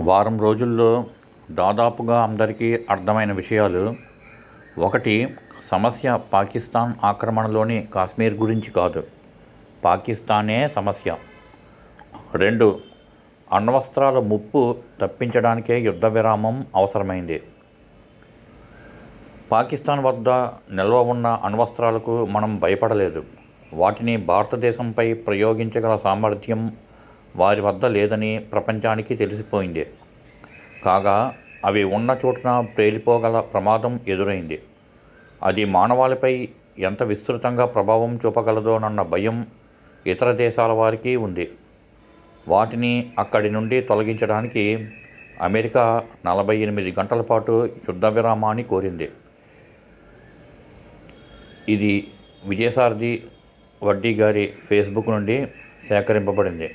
వారం రోజుల్లో దాదాపుగా అందరికీ అర్థమైన విషయాలు. ఒకటి సమస్య పాకిస్తాన్ ఆక్రమణలోని కాశ్మీర్ గురించి కాదు. పాకిస్తానే సమస్య. రెండు అణ్వస్త్రాల ముప్పు తప్పించడానికే యుద్ధ విరామం అవసరమైంది. పాకిస్తాన్ వద్ద నిల్వ ఉన్న అణ్వస్త్రాలకు మనం భయపడలేదు. వాటిని భారతదేశంపై ప్రయోగించగల సామర్థ్యం వారి వద్ద లేదని ప్రపంచానికి తెలిసిపోయింది. కాగా అవి ఉన్న చోటున ప్రేలిపోగల ప్రమాదం ఎదురైంది. అది మానవాళిపై ఎంత విస్తృతంగా ప్రభావం చూపగలదోనన్న భయం ఇతర దేశాల వారికి ఉంది. వాటిని అక్కడి నుండి తొలగించడానికి అమెరికా నలభై ఎనిమిది గంటల పాటు యుద్ధ విరామాన్ని కోరింది. ఇది విజయసారథి వడ్డీ గారి ఫేస్బుక్ నుండి సేకరింపబడింది.